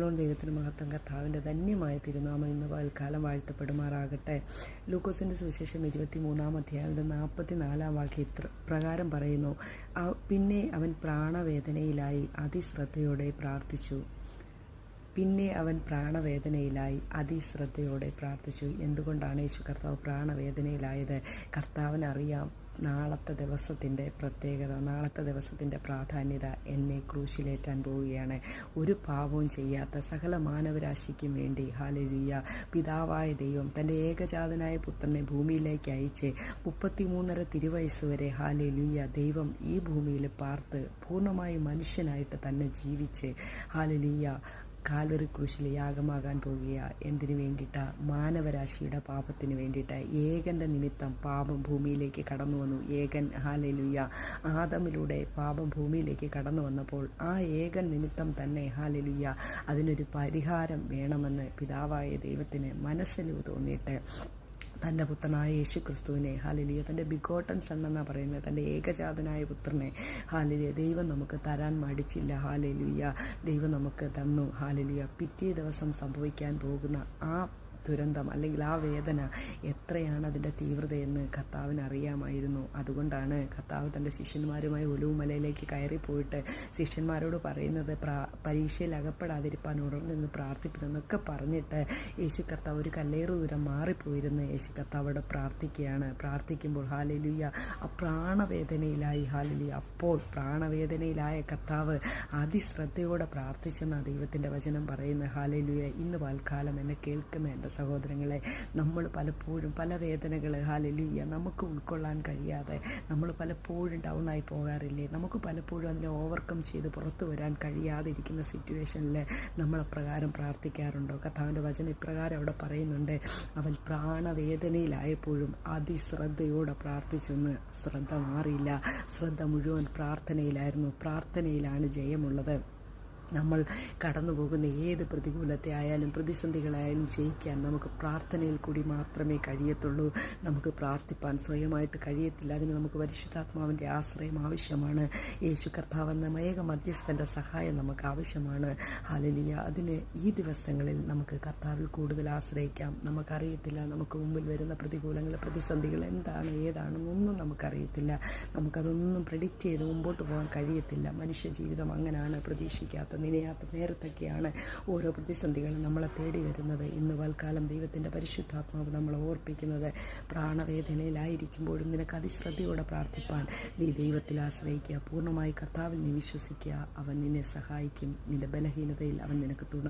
Loan ദൈവത്തിന് മഹത്വം. കർത്താവിന്റെ ധന്യമായ തിരുനാമം ഇന്ന് കാലം വാഴ്ത്തപ്പെടുമാറാകട്ടെ. ലൂക്കോസിന്റെ സുവിശേഷം ഇരുപത്തി മൂന്നാം അധ്യായത്തിന്റെ നാൽപ്പത്തി നാലാം വാക്യം പ്രകാരം പറയുന്നു. "ആ- പിന്നെ അവൻ പ്രാണവേദനയിലായി അതിശ്രദ്ധയോടെ പ്രാർത്ഥിച്ചു. പിന്നെ അവൻ പ്രാണവേദനയിലായി അതിശ്രദ്ധയോടെ പ്രാർത്ഥിച്ചു. എന്തുകൊണ്ടാണ് യേശു കർത്താവ് പ്രാണവേദനയിലായത്? കർത്താവിനറിയാം നാളത്തെ ദിവസത്തിന്റെ പ്രത്യേകത നാളത്തെ ദിവസത്തിന്റെ പ്രാധാന്യത എന്നെ ക്രൂശിലേറ്റാൻ പോവുകയാണ്. ഒരു പാപവും ചെയ്യാത്ത സകല മാനവരാശിക്കും വേണ്ടി ഹാലലുയ്യ പിതാവായ ദൈവം തന്റെ ഏകജാതനായ പുത്രനെ ഭൂമിയിലേക്ക് അയച്ച് മുപ്പത്തിമൂന്നര തിരുവയസ്സ് വരെ ഹാലലുയ്യ ദൈവം ഈ ഭൂമിയിൽ പാർത്ത് പൂർണമായും മനുഷ്യനായിട്ട് തന്നെ ജീവിച്ച് ഹാലലുയ്യ കാൽവറി ക്രൂശിൽ യാഗമാകാൻ പോകുക എന്തിനു വേണ്ടിയിട്ടാ? മാനവരാശിയുടെ പാപത്തിന് വേണ്ടിയിട്ട്. ഏകന്റെ നിമിത്തം പാപം ഭൂമിയിലേക്ക് കടന്നു വന്നു. ഏകൻ ഹാലലുയ്യ ആദമിലൂടെ പാപം ഭൂമിയിലേക്ക് കടന്നു വന്നപ്പോൾ ആ ഏകൻ നിമിത്തം തന്നെ ഹാലലുയ്യ അതിനൊരു പരിഹാരം വേണമെന്ന് പിതാവായ ദൈവത്തിന് മനസ്സിലു തോന്നിയിട്ട് തന്റെ പുത്രനായ യേശു ക്രിസ്തുവിനെ ഹാലിലിയ തന്റെ ബിഗോട്ടൻ സൺ എന്നാണ് പറയുന്നത് തന്റെ ഏകജാതനായ പുത്രനെ ഹാലിലിയ ദൈവം നമുക്ക് തരാൻ മടിച്ചില്ല ഹാലിലിയ ദൈവം നമുക്ക് തന്നു ഹാലിലിയ. പിറ്റേ ദിവസം സംഭവിക്കാൻ പോകുന്ന ആ ദുരന്തം അല്ലെങ്കിൽ ആ വേദന എത്രയാണ് അതിന്റെ തീവ്രതയെന്ന് കർത്താവിന് അറിയാമായിരുന്നു അതുകൊണ്ടാണ് കർത്താവ് തന്റെ ശിഷ്യന്മാരുമായി ഒലുവുമലയിലേക്ക് കയറിപ്പോയിട്ട് ശിഷ്യന്മാരോട് പറയുന്നത് പ്രാ പരീക്ഷയിൽ അകപ്പെടാതിരിപ്പാൻ ഉണർന്നിന്ന് പ്രാർത്ഥിപ്പിനെന്നൊക്കെ പറഞ്ഞിട്ട് യേശു കർത്താവ് ഒരു കല്ലേറ് ദൂരം മാറിപ്പോയിരുന്ന്. യേശു കർത്താവ് അവിടെ പ്രാർത്ഥിക്കുകയാണ്. പ്രാർത്ഥിക്കുമ്പോൾ ഹാലലിയ ആ പ്രാണവേദനയിലായി ഹാലലിയ അപ്പോൾ പ്രാണവേദനയിലായ കർത്താവ് അതിശ്രദ്ധയോടെ പ്രാർത്ഥിച്ചെന്ന ദൈവത്തിന്റെ വചനം പറയുന്ന ഹാലലിയ ഇന്ന് പാൽക്കാലം എന്നെ കേൾക്കുന്ന എന്റെ സഹോദരങ്ങളെ നമ്മൾ പലപ്പോഴും പല വേദനകൾ ഹാലലുയ്യ നമുക്ക് ഉൾക്കൊള്ളാൻ കഴിയാതെ നമ്മൾ പലപ്പോഴും ഡൗൺ ആയി പോകാറില്ലേ? നമുക്ക് പലപ്പോഴും അതിനെ ഓവർകം ചെയ്ത് പുറത്തു വരാൻ കഴിയാതെ ഇരിക്കുന്ന സിറ്റുവേഷനിൽ നമ്മൾ അപ്രകാരം പ്രാർത്ഥിക്കാറുണ്ടോ? കഥാവിന്റെ വചനം ഇപ്രകാരം അവിടെ പറയുന്നുണ്ട് അവൻ പ്രാണവേദനയിലായപ്പോഴും അതിശ്രദ്ധയോടെ പ്രാർത്ഥിച്ചൊന്ന് ശ്രദ്ധ മാറിയില്ല. ശ്രദ്ധ മുഴുവൻ പ്രാർത്ഥനയിലായിരുന്നു. പ്രാർത്ഥനയിലാണ് ജയമുള്ളത്. നമ്മൾ കടന്നു പോകുന്ന ഏത് പ്രതികൂലത്തെ ആയാലും പ്രതിസന്ധികളായാലും ജയിക്കാൻ നമുക്ക് പ്രാർത്ഥനയിൽ കൂടി മാത്രമേ കഴിയത്തുള്ളൂ. നമുക്ക് പ്രാർത്ഥിപ്പാൻ സ്വയമായിട്ട് കഴിയത്തില്ല. അതിന് നമുക്ക് പരിശുദ്ധാത്മാവിന്റെ ആശ്രയം ആവശ്യമാണ്. യേശു കർത്താവ് എന്ന മയക മധ്യസ്ഥന്റെ സഹായം നമുക്ക് ആവശ്യമാണ്. ഹാലലിയ അതിന് ഈ ദിവസങ്ങളിൽ നമുക്ക് കർത്താവിൽ കൂടുതൽ ആശ്രയിക്കാം. നമുക്കറിയത്തില്ല. നമുക്ക് മുമ്പിൽ വരുന്ന പ്രതികൂലങ്ങൾ പ്രതിസന്ധികൾ എന്താണ് ഏതാണെന്നൊന്നും നമുക്കറിയത്തില്ല. നമുക്കതൊന്നും പ്രെഡിക്റ്റ് ചെയ്ത് മുമ്പോട്ട് പോകാൻ കഴിയത്തില്ല. മനുഷ്യ ജീവിതം അങ്ങനെയാണ് പ്രതീക്ഷിക്കാത്ത നിനയാത്ത നേരത്തൊക്കെയാണ് ഓരോ പ്രതിസന്ധികളും നമ്മളെ തേടി വരുന്നത്. ഇന്ന് വൽക്കാലം ദൈവത്തിന്റെ പരിശുദ്ധാത്മാവ് നമ്മളെ ഓർപ്പിക്കുന്നത്. പ്രാണവേദനയിലായിരിക്കുമ്പോഴും നിനക്ക് അതിശ്രദ്ധയോടെ പ്രാർത്ഥിപ്പാൻ നീ ദൈവത്തിൽ ആശ്രയിക്കുക. പൂർണമായി കർത്താവിൽ നീ വിശ്വസിക്കുക. അവൻ നിന്നെ സഹായിക്കും. നിന്റെ ബലഹീനതയിൽ അവൻ നിനക്ക് തുണ